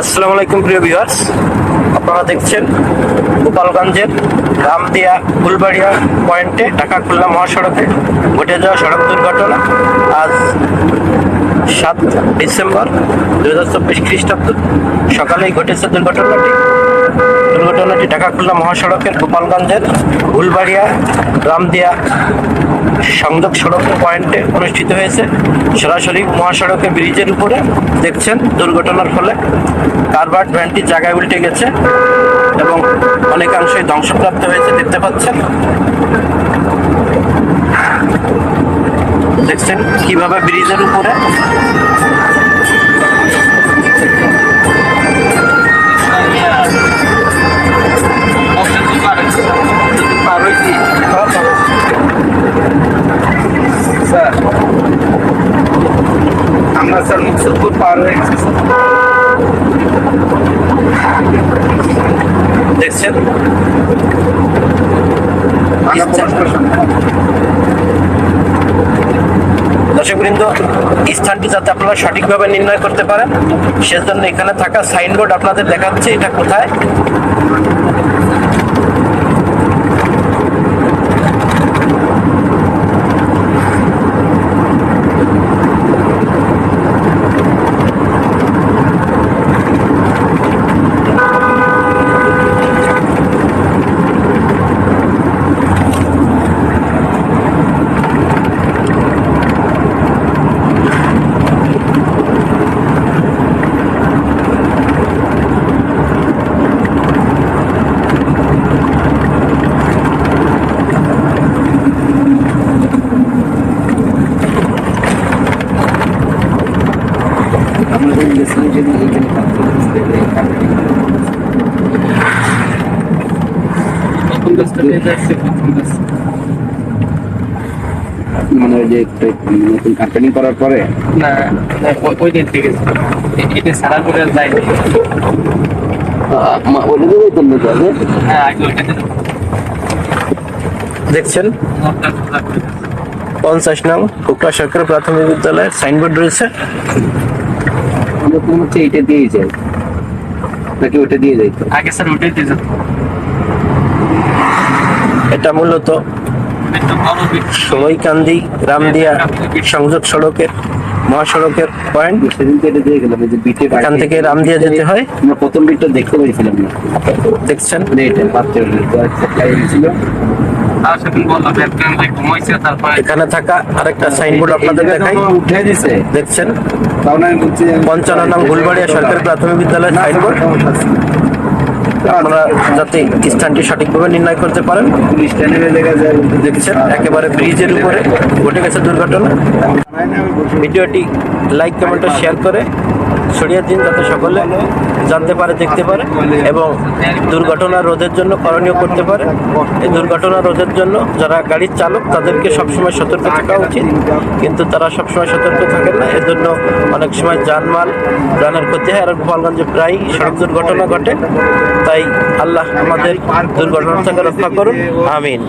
আসসালামু আলাইকুম, প্রিয় ভিউয়ার্স আপনারা দেখছেন গোপালগঞ্জের রামদিয়া ফুলবাড়িয়া পয়েন্টে, ঢাকা খুলনা মহাসড়কে ঘটে যাওয়া সড়ক দুর্ঘটনা। আজ সাত ডিসেম্বর দু হাজার চব্বিশ খ্রিস্টাব্দ। সকালেই ঘটেছে দুর্ঘটনাটি। দুর্ঘটনাটি ঢাকা খুলনা মহাসড়কের গোপালগঞ্জের ফুলবাড়িয়া রামদিয়া সংযোগ সড়ক পয়েন্টে অনুষ্ঠিত হয়েছে। সরাসরি মহাসড়কের ব্রিজের উপরে দেখছেন দুর্ঘটনার ফলে কারবার্ড ভ্যানটি জায়গায় উল্টে গেছে এবং অনেকাংশই ধ্বংসপ্রাপ্ত হয়েছে দেখতে পাচ্ছেন। দেখছেন কীভাবে ব্রিজের উপরে আমরা স্যার মুকসুদপুর পার হয়ে গেছি। দেখছেন? দর্শকবৃন্দ স্থানটি যাতে আপনারা সঠিকভাবে নির্ণয় করতে পারেন সেজন্য এখানে থাকা সাইনবোর্ড আপনাদের দেখাচ্ছে এটা কোথায়। মানে ওই যে নতুন কার্পেটিং করার পরে? না ওই- ওই দিন থেকে। এটা সারা করে যাবে? হ্যাঁ দেখছেন? পঞ্চাশ নং কোকড়া সরকারি প্রাথমিক বিদ্যালয়ের সাইনবোর্ড রয়েছে। আমরা তো হচ্ছে এইটা দিয়েই যাই নাকি ওটা দিয়ে যাই তো? আগে স্যার ওইটাই দিয়ে যেত এটা মূলত সময়কান্দি রামদিয়া সংযোগ সড়কের মহাসড়কের পয়েন্ট সেদিন এটা দিয়ে গেলাম যে বিটে এখান থেকে রামদিয়া যেতে হয়। আমরা প্রথম বিটটা দেখতে পাইছিলাম না। দেখছেন? মানে এটা পাত্রের ছিল। ঘুমাইছে তারপরে এখানে থাকা আরেকটা সাইনবোর্ড আপনাদের দেখাই। উঠে দিছে। দেখছেন? কারণ আমি বলছি পঞ্চান্ন নং গুলবাড়িয়া সরকারি প্রাথমিক বিদ্যালয়ের না, সাইনবোর্ড আপনারা যাতে স্থানটি সঠিকভাবে নির্ণয় করতে পারেন। দেখছেন? একেবারে ব্রিজের উপরে। ঘটে গেছে দুর্ঘটনা। ভিডিওটি লাইক কমেন্ট শেয়ার করে ছড়িয়ে দিন যাতে সকলে জানতে পারে, দেখতে পারে এবং দুর্ঘটনা রোধের জন্য করণীয় করতে পারে। এই দুর্ঘটনা রোধের জন্য যারা গাড়ির চালক, তাদেরকে সবসময় সতর্ক থাকা উচিত। কিন্তু তারা সবসময় সতর্ক থাকেন না। এজন্য অনেক সময় জানমাল জানের ক্ষতি হয়। আর গোপালগঞ্জে প্রায় সড়ক দুর্ঘটনা ঘটে। তাই আল্লাহ আমাদের দুর্ঘটনা থেকে রক্ষা করুন। আমিন।